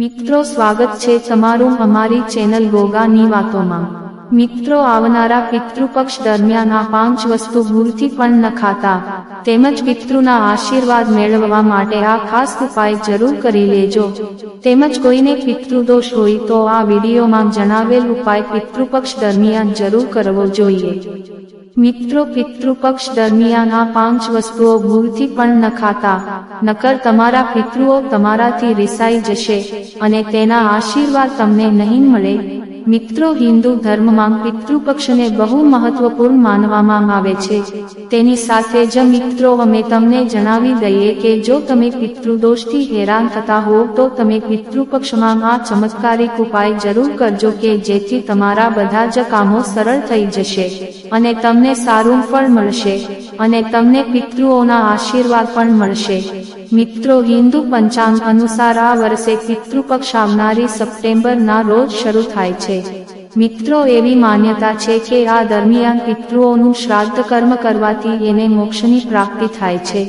મિત્રો, સ્વાગત છે તમારું અમારી ચેનલ ગોગાની વાતોમાં. મિત્રો, આવનારા પિતૃપક્ષ દરમિયાન આ પાંચ વસ્તુ ભૂલથી પણ ન ખાતા. તેમજ પિતૃના આશીર્વાદ મેળવવા માટે આ ખાસ ઉપાય જરૂર કરી લેજો. તેમજ કોઈને પિતૃદોષ હોય તો આ વિડીયોમાં જણાવેલ ઉપાય પિતૃપક્ષ દરમિયાન જરૂર કરવો જોઈએ. મિત્રો પિતૃપક્ષ દરમિયાન આ પાંચ વસ્તુઓ ભૂલથી પણ ન ખાતા. નકર તમારા પિતૃઓ તમારાથી રિસાઈ જશે અને તેના આશીર્વાદ તમને નહીં મળે. મિત્રો, હિન્દુ ધર્મમાં પિતૃપક્ષને બહુ મહત્વપૂર્ણ માનવામાં આવે છે. તેની સાથે જ મિત્રો, અમે તમને જણાવી દઈએ કે જો તમે પિતૃદોષથી હેરાન થતા હો, તો તમે પિતૃપક્ષમાં આ ચમત્કારિક ઉપાય જરૂર કરજો કે જેથી તમારા બધા જ કામો સરળ થઈ જશે અને તમને સારું ફળ મળશે અને તમને પિતૃઓના આશીર્વાદ પણ મળશે. મિત્રો હિન્દુ પંચાંગ અનુસાર આ વર્ષે પિતૃપક્ષ આવનારી સપ્ટેમ્બરના રોજ શરૂ થાય છે. મિત્રો એવી માન્યતા છે કે આ દરમિયાન પિતૃઓનું શ્રાદ્ધ કર્મ કરવાથી એને મોક્ષની પ્રાપ્તિ થાય છે.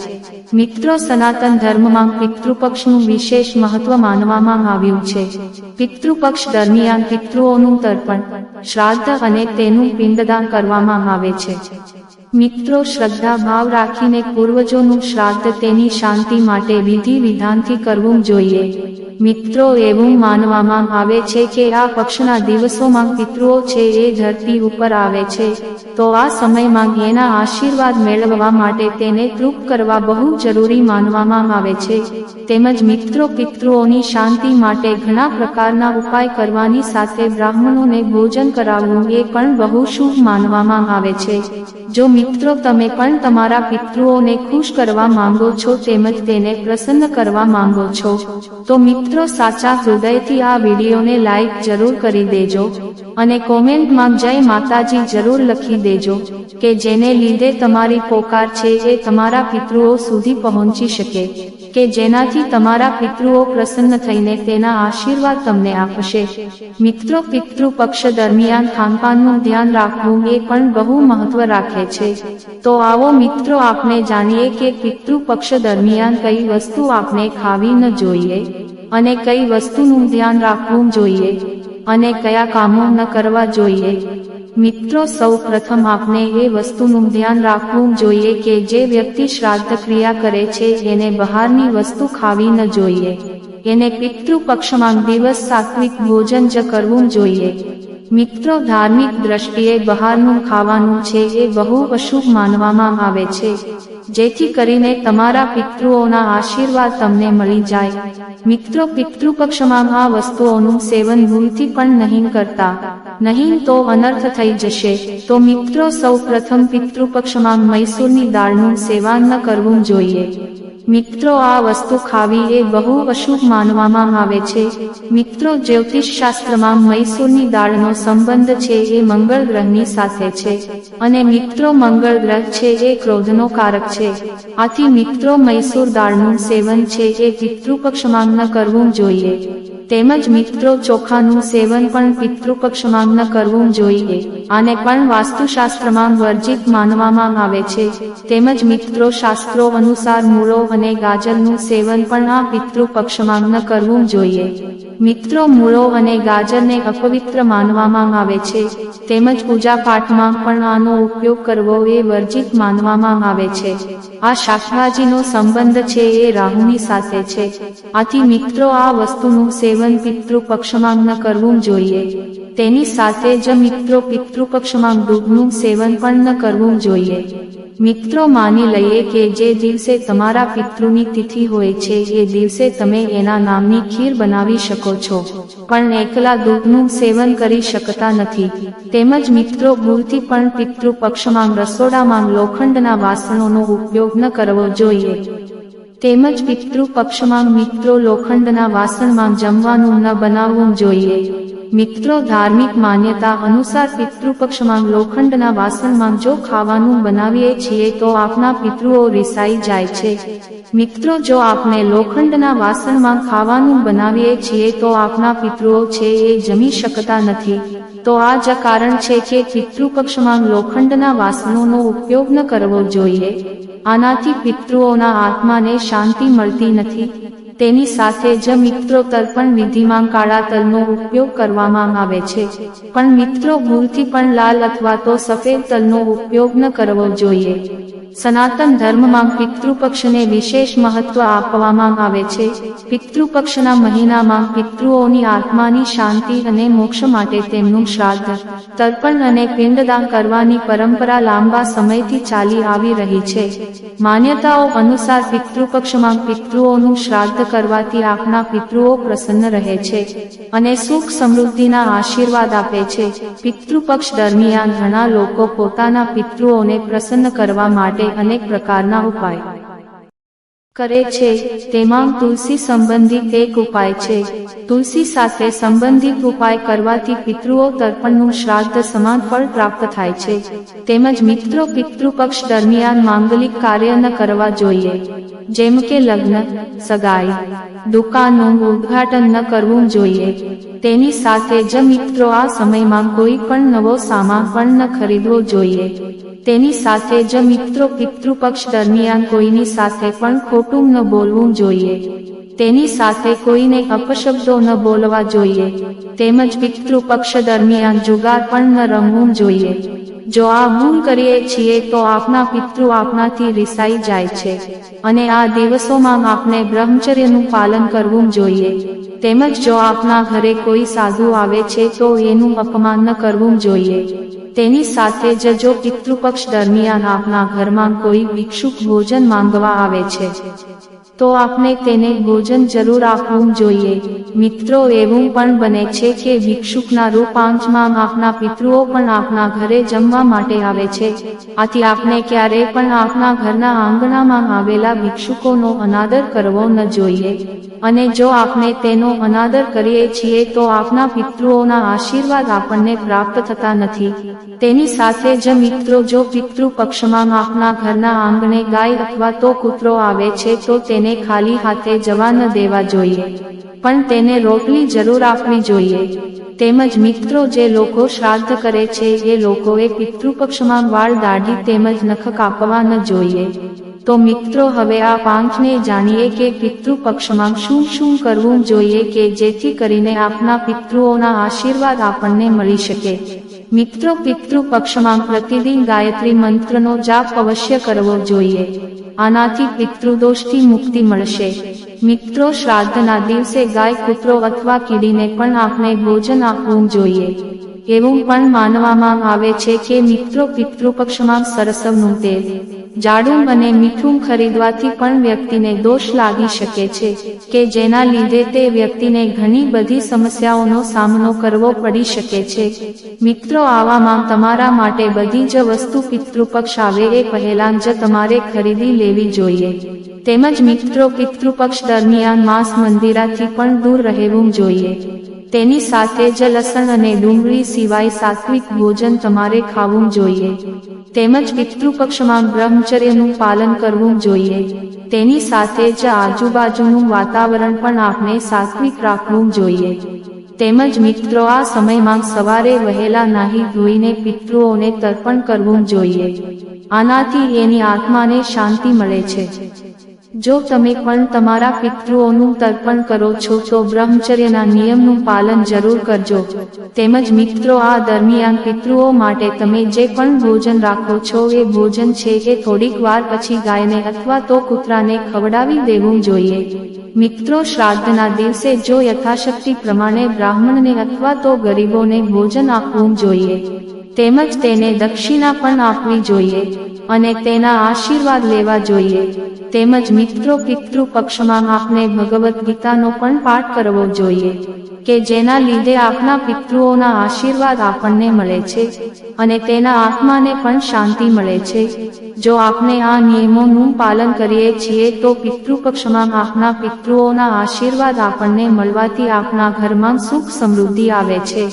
મિત્રો સનાતન ધર્મમાં પિતૃપક્ષનું વિશેષ મહત્વ માનવામાં આવ્યું છે. પિતૃપક્ષ દરમિયાન પિતૃઓનું તર્પણ, શ્રાદ્ધ અને તેનું પિંડદાન કરવામાં આવે છે. મિત્રો, શ્રદ્ધા ભાવ રાખીને પૂર્વજોનું શ્રાદ્ધ તેની શાંતિ માટે વિધિ વિધાનથી કરવું જોઈએ. મિત્રો, એવું માનવામાં આવે છે કે આ પક્ષના દિવસોમાં પિતૃઓ છે એ ધરતી ઉપર આવે છે. તો આ સમયમાં એના આશીર્વાદ મેળવવા માટે તેને તૃપ કરવા બહુ જરૂરી માનવામાં આવે છે. તેમજ મિત્રો, પિતૃઓની શાંતિ માટે ઘણા પ્રકારના ઉપાય કરવાની સાથે બ્રાહ્મણોને ભોજન કરાવવું એ પણ બહુ શુભ માનવામાં આવે છે. જો મિત્રો તમે પણ તમારા પિતૃઓને ખુશ કરવા માંગો છો તેમજ તેને પ્રસન્ન કરવા માંગો છો, તો મિત્રો સાચા હૃદયથી આ વિડીયોને લાઈક જરૂર કરી દેજો અને કોમેન્ટમાં જય માતાજી જરૂર લખી દેજો કે જેને લીધે તમારી પોકાર છે એ તમારા પિતૃઓ સુધી પહોંચી શકે. કે જેનાથી તમારા પિતૃઓ પ્રસન્ન થઈને તેના આશીર્વાદ તમને આપશે. મિત્રો, પિતૃ પક્ષ દરમિયાન ખાનપાનનું ધ્યાન રાખવું એ પણ બહુ મહત્વ રાખે છે. તો આવો મિત્રો આપણે જાણીએ કે પિતૃ પક્ષ દરમિયાન કઈ વસ્તુ આપણે ખાવી ન જોઈએ અને કઈ વસ્તુનું ધ્યાન રાખવું જોઈએ અને કયા કામો ન કરવા જોઈએ. મિત્રો, સૌ પ્રથમ આપણે એ વસ્તુનું ધ્યાન રાખવું જોઈએ કે જે વ્યક્તિ શ્રાદ્ધ ક્રિયા કરે છે, એને બહારની વસ્તુ ખાવી ન જોઈએ. એને પિતૃ પક્ષમાં દિવસ સાત્વિક ભોજન જ કરવું જોઈએ. મિત્રો, ધાર્મિક દ્રષ્ટિએ બહારનું ખાવાનું છે, એ બહુ અશુભ માનવામાં આવે છે. જેથી કરીને તમારા પિતૃઓના આશીર્વાદ તમને મળી જાય. મિત્રો, પિતૃપક્ષમાં આ વસ્તુઓનું સેવન ભૂલથી પણ નહીં કરતા. નહીં તો અનર્થ થઈ જશે. તો મિત્રો સૌ પ્રથમ પિતૃપક્ષમાં મૈસૂરની દાળનું સેવન ન કરવું જોઈએ. મિત્રો, આ વસ્તુ ખાવી એ બહુ અશુભ માનવામાં આવે છે. મિત્રો જ્યોતિષ શાસ્ત્રમાં મૈસૂરની દાળનો સંબંધ છે એ મંગળ ગ્રહની સાથે છે. અને મિત્રો, મંગળ ગ્રહ છે એ ક્રોધનો કારક છે. આથી મિત્રો, મૈસૂર દાળનું સેવન છે એ પિતૃપક્ષમાં ન કરવું જોઈએ. તેમજ મિત્રો ચોખાનું સેવન પણ પિતૃપક્ષમાં ન કરવું જોઈએ. આને પણ વાસ્તુશાસ્ત્રમાં વર્જિત માનવામાં આવે છે. તેમજ મિત્રો શાસ્ત્રો અનુસાર મૂળો અને ગાજરનું સેવન પણ આ પિતૃપક્ષમાં ન કરવું જોઈએ. મિત્રો, મૂળો અને ગાજરને અપવિત્ર માનવામાં આવે છે. તેમજ પૂજા પાઠમાં પણ આનો ઉપયોગ કરવો એ વર્જિત માનવામાં આવે છે. આ શાકભાજીનો સંબંધ છે એ રાહુની સાથે છે. આથી મિત્રો, આ વસ્તુનું સેવન પિતૃપક્ષમાં ન કરવું જોઈએ. તેની સાથે જ મિત્રો પિતૃપક્ષમાં દૂધનું સેવન પણ ન કરવું જોઈએ. મિત્રો માની લઈએ કે જે દિવસે તમારા પિતૃની તિથિ હોય છે, એ દિવસે તમે એના નામની ખીર બનાવી શકો છો. પણ એકલા દૂધનું સેવન કરી શકતા નથી. તેમજ મિત્રો ભૂલથી પણ પિતૃપક્ષમાં રસોડામાં લોખંડના વાસણોનો ઉપયોગ ન કરવો જોઈએ. તેમજ પિતૃપક્ષમાં મિત્રો લોખંડના વાસણમાં જમવાનું ન બનાવવું જોઈએ. મિત્રો ધાર્મિક માન્યતા અનુસાર પિતૃપક્ષમાં લોખંડના વાસણમાં જો ખાવાનું બનાવીએ છીએ તો આપના પિતૃઓ રિસાઈ જાય છે. મિત્રો, જો આપણે લોખંડના વાસણમાં ખાવાનું બનાવીએ છીએ તો આપના પિતૃઓ છે એ જમી શકતા નથી. તો આ જ કારણ છે કે પિતૃપક્ષમાં લોખંડના વાસણોનો ઉપયોગ ન કરવો જોઈએ. આનાથી પિતૃઓના આત્માને શાંતિ મળતી નથી. તેની સાથે જ મિત્રો તર્પણ વિધિમાં કાળા તલનો ઉપયોગ કરવામાં આવે છે. પણ મિત્રો ભૂલથી પણ લાલ અથવા તો સફેદ તલનો ઉપયોગ ન કરવો જોઈએ. સનાતન ધર્મમાં પિતૃપક્ષને વિશેષ મહત્વ આપવામાં આવે છે. પિતૃપક્ષના મહિનામાં પિતૃઓની આત્માની શાંતિ અને મોક્ષ માટે તેમનું શ્રાદ્ધ, તર્પણ અને પિંડદાન કરવાની પરંપરા લાંબા સમયથી ચાલી આવી રહી છે. માન્યતાઓ અનુસાર પિતૃપક્ષમાં પિતૃઓનું શ્રાદ્ધ કરવાથી આપના પિતૃઓ પ્રસન્ન રહે છે અને સુખ સમૃદ્ધિના આશીર્વાદ આપે છે. પિતૃપક્ષ દરમિયાન ઘણા લોકો પોતાના પિતૃઓને પ્રસન્ન કરવા માટે અનેક પ્રકારના ઉપાય કરે છે, તેમાં તુલસી સંબંધિત એક ઉપાય છે. તુલસી સાથે સંબંધિત ઉપાય કરવાથી પિતૃઓ તર્પણનું શ્રાદ્ધ સમાન ફળ પ્રાપ્ત થાય છે. તેમજ મિત્રો પિતૃપક્ષ દરમિયાન માંગલિક કાર્ય ન કરવા જોઈએ. જેમ કે લગ્ન, સગાઈ, દુકાનનું ઉદ્ઘાટન ન કરવું જોઈએ. તેની સાથે જ મિત્રો આ સમયમાં કોઈ પણ નવો સામાન પણ ન ખરીદવો જોઈએ. તેની સાથે જ મિત્રો પિતૃપક્ષ દરમિયાન કોઈની સાથે પણ ખોટું ન બોલવું જોઈએ. તેની સાથે કોઈને અપશબ્દો ન બોલવા જોઈએ. તેમજ પિતૃપક્ષ દરમિયાન જુગાર પણ ન રમવું જોઈએ. જો આ ભૂલ કરીએ છીએ તો આપના પિતૃ આપનાથી રિસાઈ જાય છે. અને આ દિવસોમાં આપને બ્રહ્મચર્યનું પાલન કરવું જોઈએ. તેમજ જો આપના ઘરે કોઈ સાધુ આવે છે તો એનું અપમાન ન કરવું જોઈએ. તેની સાથે જ જો પિતૃપક્ષ દરમિયાન આપના ઘરમાં કોઈ ભિક્ષુક ભોજન માંગવા આવે છે. તો આપને તેને ભોજન જરૂર આપવું જોઈએ. મિત્રો, એવું પણ બને છે કે ભિક્ષુકના રૂપાંચમાં આપના પિતૃઓ પણ આપના ઘરે જમવા માટે આવે છે. આથી આપને ક્યારેય પણ આપના ઘરના આંગણામાં આવેલા ભિક્ષુકોનો અનાદર કરવો ન જોઈએ. અને જો આપણે તેનો અનાદર કરીએ છીએ તો આપના પિતૃઓના આશીર્વાદ આપણને પ્રાપ્ત થતા નથી. તેની સાથે જ મિત્રો, જો પિતૃ પક્ષમાં આપના ઘરના આંગણે ગાય અથવા તો કૂતરો આવે છે તો તેને ખાલી હાથે જવા ન દેવા જોઈએ. પણ તેને રોટલી જરૂર આપવી જોઈએ. તેમજ મિત્રો જે લોકો શ્રાદ્ધ કરે છે, એ લોકોએ પિતૃપક્ષમાં વાળ દાઢી તેમજ નખ કાપવા ન જોઈએ. તો મિત્રો, હવે આ પાંચને જાણીએ કે પિતૃપક્ષમાં શું શું કરવું જોઈએ કે જેથી કરીને આપના પિતૃઓના આશીર્વાદ આપણને મળી શકે. મિત્રો, પિતૃપક્ષમાં પ્રતિદિન ગાયત્રી મંત્રનો જાપ અવશ્ય કરવો જોઈએ. આનાથી પિતૃદોષથી મુક્તિ મળશે મિત્રો શ્રાદ્ધના દિવસે ગાય કૂતરો અથવા કીડીને પણ આપણે ભોજન આપવું જોઈએ એવું પણ માનવામાં આવે છે કે મિત્રો પિતૃપક્ષમાં સરસવનું તેલ જાડું અને મીઠું ખરીદવાથી પણ વ્યક્તિને દોષ લાગી શકે છે, કે જેના લીધે તે વ્યક્તિને ઘણી બધી સમસ્યાઓનો સામનો કરવો પડી શકે છે. મિત્રો, આવામાં તમારા માટે બધી જ વસ્તુ પિતૃપક્ષ આવે એ પહેલા જ તમારે ખરીદી લેવી જોઈએ. તેમજ મિત્રો, પિતૃપક્ષ દરમિયાન માંસ મંદિરાથી પણ દૂર રહેવું જોઈએ. તેની સાથે જ લસણ અને ડુંગળી સિવાય સાત્વિક ભોજન તમારે ખાવું જોઈએ. તેમજ પિતૃપક્ષમાં બ્રહ્મચર્યનું પાલન કરવું જોઈએ. તેની સાથે જ આજુબાજુનું વાતાવરણ પણ આપણે સાત્વિક રાખવું જોઈએ. તેમજ મિત્રો, આ સમયમાં સવારે વહેલા નાહી ધોઈને પિતૃઓને તર્પણ કરવું જોઈએ. આનાથી એની આત્માને શાંતિ મળે છે. જો તમે પણ તમારા પિતૃઓનું તર્પણ કરો છો તો બ્રહ્મચર્યના નિયમનું પાલન જરૂર કરજો. તેમજ મિત્રો, આ દરમિયાન પિતૃઓ માટે તમે જે પણ ભોજન રાખો છો એ ભોજન છે એ થોડીક વાર પછી ગાયને અથવા તો કૂતરાને ખવડાવી દેવું જોઈએ. મિત્રો, શ્રાદ્ધના દિવસે જો યથાશક્તિ પ્રમાણે બ્રાહ્મણને અથવા તો ગરીબોને ભોજન આપવું જોઈએ, તેમજ તેને દક્ષિણા પણ આપવી જોઈએ. અને તેના આશીર્વાદ લેવા જોઈએ. તેમજ મિત્રો પિતૃ પક્ષમાં આપને ભગવદ્ ગીતાનો પણ પાઠ કરવો જોઈએ, કે જેના લીધે આપના પિતૃઓના આશીર્વાદ આપણને મળે છે અને તેના આત્માને પણ શાંતિ મળે છે. જો આપણે આ નિયમોનું પાલન કરીએ છીએ, તો પિતૃપક્ષમાં આપના પિતૃઓના આશીર્વાદ આપણને મળવાથી આપના ઘરમાં સુખ સમૃદ્ધિ આવે છે.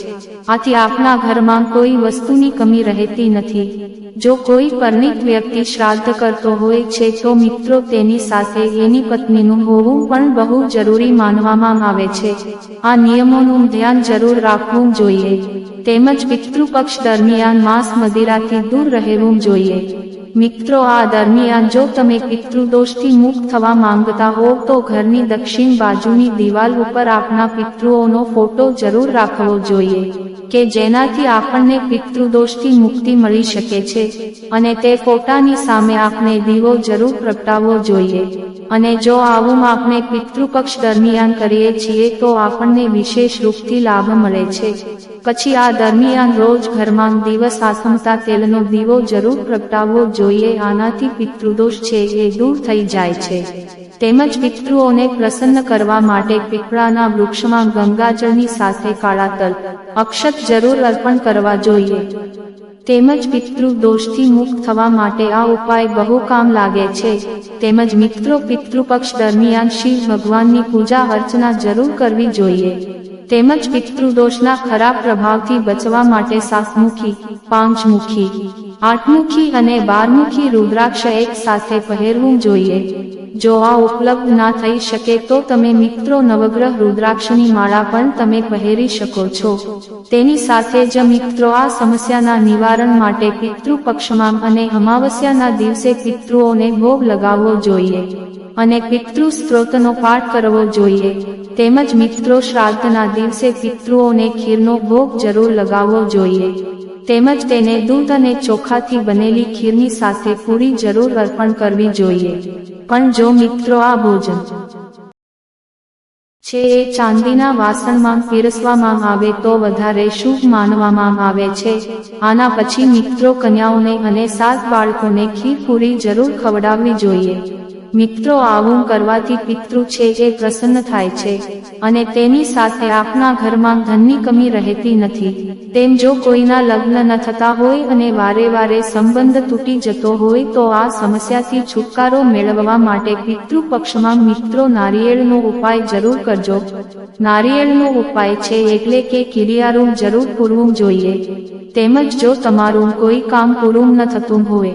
આથી આપના ઘરમાં કોઈ વસ્તુની કમી રહેતી નથી. જો કોઈ પરણિત વ્યક્તિ શ્રાદ્ધ કરતો હોય છે, તો મિત્રો તેની સાથે એની પત્નીનું હોવું પણ બહુ જરૂરી માનવામાં આવે છે. આ નિયમોનું ધ્યાન જરૂર રાખવું જોઈએ. તેમજ પિતૃપક્ષ દરમિયાન માંસ મદિરાથી દૂર રહેવું જોઈએ. મિત્રો, આ દરમિયાન જો તમે પિતૃદોષથી મુક્ત થવા માંગતા હો, તો ઘરની દક્ષિણ બાજુની દિવાલ ઉપર આપના પિતૃઓનો ફોટો જરૂર રાખવો જોઈએ. કે જેનાથી આપણને પિતૃદોષથી મુક્તિ મળી શકે છે અને તે ફોટાની સામે આપણે દીવો જરૂર પ્રગટાવવો જોઈએ. અને જો આવું આપણે પિતૃપક્ષ દરમિયાન કરીએ છીએ તો આપણને વિશેષ રૂપથી લાભ મળે છે. પછી આ દરમિયાન રોજ ઘરમાં દિવસ આસમતા તેલનો દીવો જરૂર પ્રગટાવવો જોઈએ. આનાથી પિતૃદોષ છે એ દૂર થઈ જાય છે. તેમજ પિતૃઓને પ્રસન્ન કરવા માટે પીપળાના વૃક્ષમાં ગંગાજળની સાથે કાળા તલ, અક્ષત જરૂર અર્પણ કરવા જોઈએ. તેમજ પિતૃ દોષથી મુક્ત થવા માટે આ ઉપાય બહુ કામ લાગે છે. તેમજ મિત્રો પિતૃપક્ષ દરમિયાન શિવ ભગવાનની પૂજા અર્ચના જરૂર કરવી જોઈએ. તેમજ પિતૃદોષના ખરાબ પ્રભાવથી બચવા માટે સાતમુખી, પાંચમુખી, આઠમુખી અને બારમુખી રુદ્રાક્ષ એક સાથે પહેરવું જોઈએ. જો આ ઉપલબ્ધ ના થઈ શકે તો તમે મિત્રો નવગ્રહ રુદ્રાક્ષની માળા પણ તમે પહેરી શકો છો. તેની સાથે જ મિત્રો આ સમસ્યાના નિવારણ માટે પિતૃ પક્ષમાં અને અમાવસ્યાના દિવસે પિતૃઓને ભોગ લગાવવો જોઈએ અને પિતૃ સ્ત્રોતનો પાઠ કરવો જોઈએ. તેમજ મિત્રો શ્રાદ્ધના દિવસે પિતૃઓને ખીરનો ભોગ જરૂર લગાવવો જોઈએ. તેમજ તેને દૂધ અને ચોખાથી બનેલી ખીરની સાથે પૂરી જરૂર અર્પણ કરવી જોઈએ. પણ જો મિત્રો આ ભોજન છે એ ચાંદીના વાસણમાં પીરસવામાં આવે તો વધારે શુભ માનવામાં આવે છે. આના પછી મિત્રો કન્યાઓને અને સાત બાળકોને ખીર પૂરી જરૂર ખવડાવવી જોઈએ. મિત્રો આવું કરવાથી પિતૃ છે જે પ્રસન્ન થાય છે, અને તેની સાથે આપના ઘરમાં ધનની કમી રહેતી નથી. તેમ જો કોઈના લગ્ન ન થતા હોય અને વારે વારે સંબંધ તૂટી જતો હોય તો આ સમસ્યાથી છુટકારો મેળવવા માટે પિતૃ પક્ષમાં મિત્રો નારિયેળનો ઉપાય જરૂર કરજો. નારિયેળનો ઉપાય છે એટલે કે કિરિયારું જરૂર પૂરવું જોઈએ. તેમજ જો તમારું કોઈ કામ પૂરું ન થતું હોય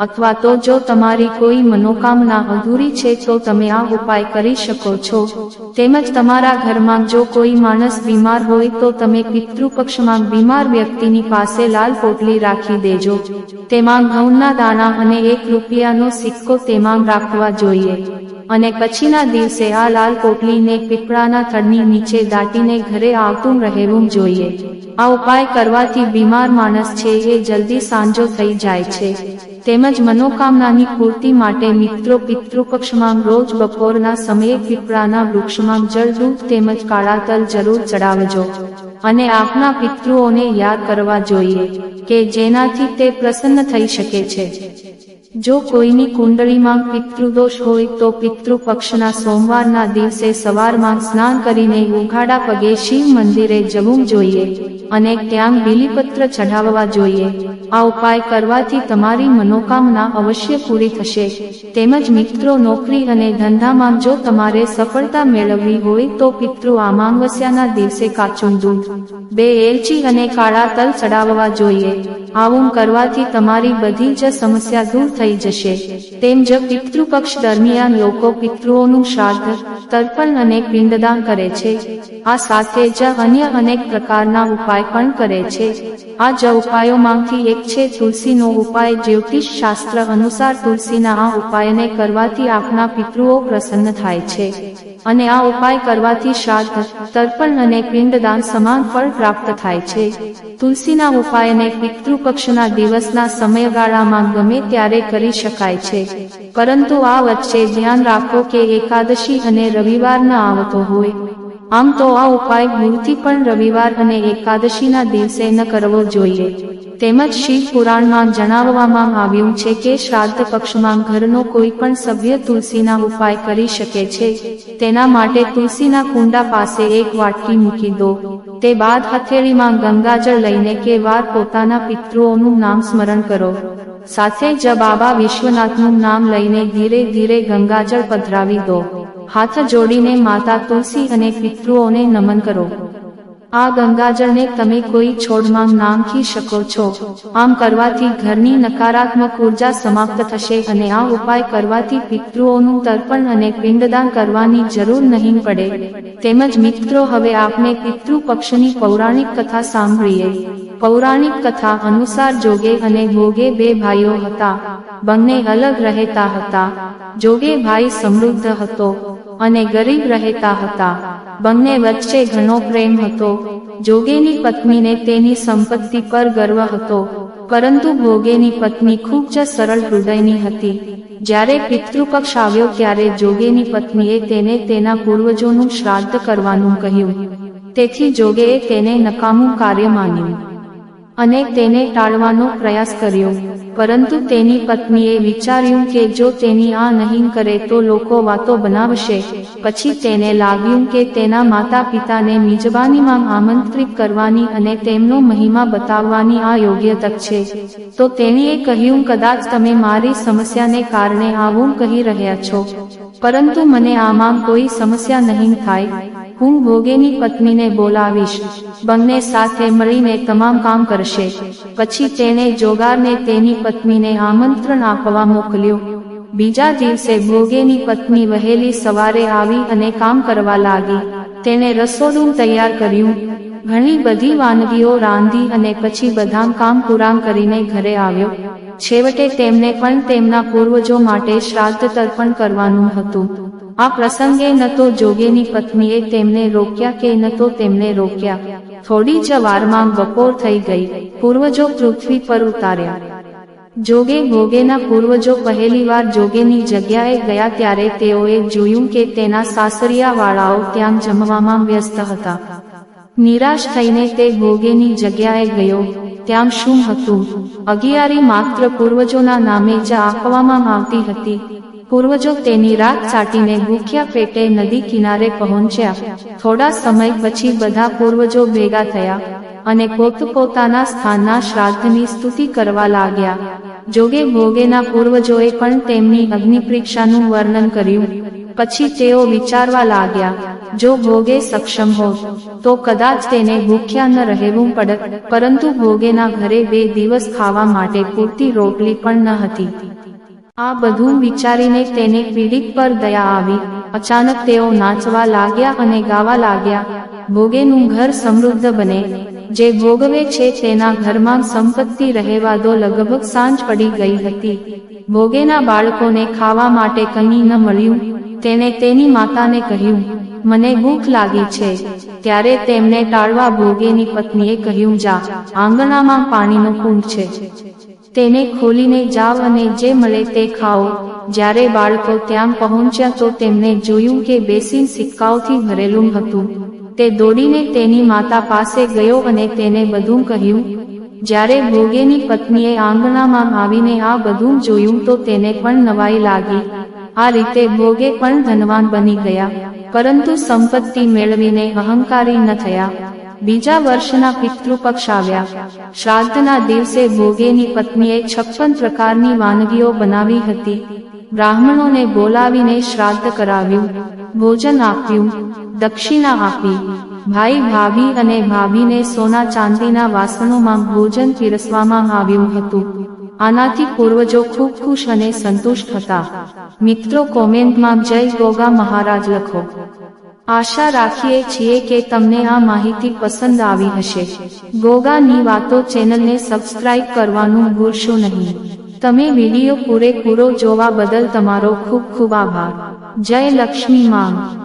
અથવા તો જો તમારી કોઈ મનોકામના અધૂરી છે તો તમે આ ઉપાય કરી શકો છો. તેમજ તમારા ઘરમાં જો કોઈ માણસ બીમાર હોય તો તમે પિતૃપક્ષમાં બીમાર વ્યક્તિની પાસે લાલ પોટલી રાખી દેજો. તેમાં ઘઉંના દાણા અને એક રૂપિયાનો સિક્કો તેમાં રાખવા જોઈએ. અને પછીના દિવસે આ લાલ પોટલીને પીપળાના થડની નીચે દાટીને ઘરે આવતું રહેવું જોઈએ. આ ઉપાય કરવાથી બીમાર માણસ છે એ જલ્દી સાંજો થઈ જાય છે. તેમજ મનોકામનાની પૂર્તિ માટે મિત્રો પિતૃપક્ષમાં રોજ બપોરના સમયે પીપળાના વૃક્ષમાં જળ, દૂધ તેમજ કાળા તલ જરૂર ચડાવજો. અને આપના પિતૃઓને યાદ કરવા જોઈએ કે જેનાથી તે પ્રસન્ન થઈ શકે છે. જો કોઈની કુંડળીમાં પિતૃદોષ હોય તો પિતૃપક્ષના સોમવારના દિવસે સવારમાં સ્નાન કરીને ઉઘાડા પગે શિવ મંદિરે જવું જોઈએ અને ત્યાં બીલીપત્ર ચઢાવવા જોઈએ. આ ઉપાય કરવાથી તમારી મનોકામના અવશ્ય પૂરી થશે. તેમજ મિત્રો, નોકરી અને ધંધામાં જો તમારે સફળતા મેળવવી હોય તો પિતૃ અમાવસ્યાના દિવસે કાચું દૂધ, બે એલચી અને કાળા તલ ચડાવવા જોઈએ. આવું કરવાથી તમારી બધી જ સમસ્યા દૂર થઈ જશે. તેમ જ પિતૃપક્ષ દરમિયાન લોકો પિતૃઓનું શ્રાદ્ધ, તર્પણ અને પિંડદાન કરે છે. આ સાથે જ અન્ય અનેક પ્રકારના ઉપાય પણ કરે છે. આ જ ઉપાયોમાંથી એક છે તુલસીનો ઉપાય. જ્યોતિષ શાસ્ત્ર અનુસાર તુલસીના આ ઉપાયને કરવાથી આપના પિતૃઓ પ્રસન્ન થાય છે. અને આ ઉપાય કરવાથી શ્રાદ્ધ, તર્પણ અને પિંડદાન સમાન ફળ પ્રાપ્ત થાય છે. તુલસીના ઉપાયને પિતૃપક્ષના દિવસના સમયગાળામાં ગમે ત્યારે કરી શકાય છે. પરંતુ આ વચ્ચે ધ્યાન રાખો કે એકાદશી અને રવિવાર ન આવતો હોય. આમ તો આ ઉપાય ભૂલથી પણ રવિવાર અને એકાદશીના દિવસે ન કરવો જોઈએ. તેમજ શિવ પુરાણમાં જણાવવામાં આવ્યું છે કે શ્રાદ્ધ પક્ષમાં ઘરનો કોઈ પણ સભ્ય તુલસીના ઉપાય કરી શકે છે. તેના માટે તુલસીના કુંડા પાસે એક વાટકી મૂકી દો. તે બાદ હથેળીમાં ગંગાજળ લઈને કે વાર પોતાના પિતૃઓનું નામ સ્મરણ કરો. સાથે જ બાબા વિશ્વનાથનું નામ લઈને ધીરે ધીરે ગંગાજળ પધરાવી દો. હાથ જોડીને માતા તુલસી અને પિતૃઓને નમન કરો. આ ગંગાજળને તમે કોઈ છોડમાં નાંખી શકો છો. આમ કરવાથી ઘરની નકારાત્મક ઊર્જા સમાપ્ત થશે અને આ ઉપાય કરવાથી પિતૃઓનું તર્પણ અને પિંડદાન કરવાની જરૂર નહીં પડે. તેમજ મિત્રો, હવે આપણે પિતૃ પક્ષની પૌરાણિક કથા સાંભળીએ. પૌરાણિક કથા અનુસાર જોગે અને ભોગે બે ભાઈઓ હતા. બંને અલગ રહેતા હતા. જોગે ભાઈ સમૃદ્ધ હતો અને ગરીબ રહેતા હતા. બંને વચ્ચે ઘણો પ્રેમ હતો. જોગેની પત્નીને તેની સંપત્તિ પર ગર્વ હતો. પરંતુ ભોગેની પત્ની ખૂબ જ સરળ હૃદયની હતી. જ્યારે પિતૃપક્ષ આવ્યો ત્યારે જોગેની પત્નીએ તેને તેના પૂર્વજોનું શ્રાદ્ધ કરવાનું કહ્યું. તેથી જોગેએ તેને નકામું કાર્ય માન્યું અને તેને ટાળવાનો પ્રયાસ કર્યો. પરંતુ તેની પત્નીએ વિચાર્યું કે જો તેની આ નહીં કરે તો લોકો વાતો બનાવશે. પછી તેને લાગ્યું કે તેના માતા પિતાને મિજબાનીમાં આમંત્રિત કરવાની અને તેમનો મહિમા બતાવવાની આ યોગ્ય તક છે. તો તેણીએ કહ્યું, કદાચ તમે મારી સમસ્યાને કારણે આવું કહી રહ્યા છો. પરંતુ મને આમાં કોઈ સમસ્યા નહીં થાય. હું ભોગેની પત્નીને બોલાવીશ. બંને સાથે મળીને તમામ કામ કરશે. પછી તેણે જોગારને તેની પત્નીને આમંત્રણ આપવા મોકલ્યું. બીજા દિવસે ભોગેની પત્ની વહેલી સવારે આવી અને કામ કરવા લાગી. તેણે રસોડું તૈયાર કર્યું. ઘણી બધી વાનગીઓ રાંધી અને પછી બધા કામ પૂરા કરીને ઘરે આવ્યો. છેવટે તેમને પણ તેમના પૂર્વજો માટે શ્રાદ્ધ તર્પણ કરવાનું હતું. આ પ્રસંગે ન તો જોગેની પત્નીએ તેમને રોક્યા કે ન તો તેમને રોક્યા. થોડી જ વારમાં બપોર થઈ ગઈ. પૂર્વજો પૃથ્વી પર ઉતાર્યા. જોગે ભોગેના પૂર્વજો પહેલીવાર જોગેની જગ્યાએ ગયા ત્યારે તેઓએ જોયું કે તેના સાસરિયાવાળાઓ ત્યાં જમવામાં વ્યસ્ત હતા. નિરાશ થઈને તે ભોગેની જગ્યાએ ગયો. ત્યાં શું હતું? અગિયારી માત્ર પૂર્વજોના નામે જ આપવામાં આવતી હતી. પૂર્વજો તેની રાત સાટીને ભૂખ્યા પેટે નદી કિનારે પહોંચ્યા. થોડા સમય પછી બધા પૂર્વજો ભેગા થયા અને પોતપોતાના સ્થાનના શ્રાદ્ધની સ્તુતિ કરવા લાગ્યા. જોગે ભોગેના પૂર્વજોએ પણ તેમની અગ્નિપરીક્ષાનું વર્ણન કર્યું. પછી તેઓ વિચારવા લાગ્યા, જો ભોગે સક્ષમ હોત તો કદાચ તેને ભૂખ્યા ન રહેવું પડત, પરંતુ ભોગેના ઘરે બે દિવસ ખાવા માટે પૂરતી રોટલી પણ ન હતી. આ બધું વિચારીને તેને પીડિત પર દયા આવી. અચાનક તેઓ નાચવા લાગ્યા અને ગાવા લાગ્યા, ભોગેનું ઘર સમૃદ્ધ બને. જે ભોગવે છે તેના ઘરમાં સંપત્તિ રહેવા દો. લગભગ સાંજ પડી ગઈ હતી. ભોગેના બાળકોને ખાવા માટે કંઈ ન મળ્યું. તેને તેની માતાને કહ્યું, મને ભૂખ લાગી છે. ત્યારે તેમને ટાળવા ભોગેની પત્નીએ કહ્યું, જા, આંગણામાં પાણીનો કુંડ છે. તેને ખોલીને જાવ અને જે મળે તે ખાઓ. જ્યારે બાળકો ત્યાં પહોંચ્યા તો તેમને જોયું કે બેસીન સિક્કાઓથી ભરેલું હતું. તે દોડીને તેની માતા પાસે ગયો અને તેને બધું કહ્યું. જ્યારે ભોગેની પત્નીએ આંગણામાં આવીને આ બધું જોયું તો તેને પણ નવાઈ લાગી. આ રીતે ભોગે પણ ધનવાન બની ગયા. પરંતુ સંપત્તિ મેળવીને અહંકારી ન થયા. બીજા વર્ષના પિતૃપક્ષ આવ્યા. શ્રાદ્ધના દિવસે ભોગેની પત્નીએ છપ્પન પ્રકારની વાનગીઓ બનાવી હતી. બ્રાહ્મણોને બોલાવીને શ્રાદ્ધ કરાવ્યું. ભોજન આપ્યું. દક્ષિણા આપી. ભાઈ ભાભી અને ભાભીને સોના ચાંદીના વાસણોમાં ભોજન પીરસવામાં આવ્યું હતું. આનાથી પૂર્વજો ખૂબ ખુશ અને સંતુષ્ટ હતા. મિત્રો, કોમેન્ટમાં જય ગોગા મહારાજ લખો. આશા રાખીએ છીએ કે તમને આ માહિતી પસંદ આવી હશે. ગોગાની વાતો ચેનલને સબસ્ક્રાઇબ કરવાનું ભૂલશો નહીં. તમે વીડિયો પૂરેપૂરો જોવા બદલ તમારો ખૂબ ખૂબ આભાર. જય લક્ષ્મી માં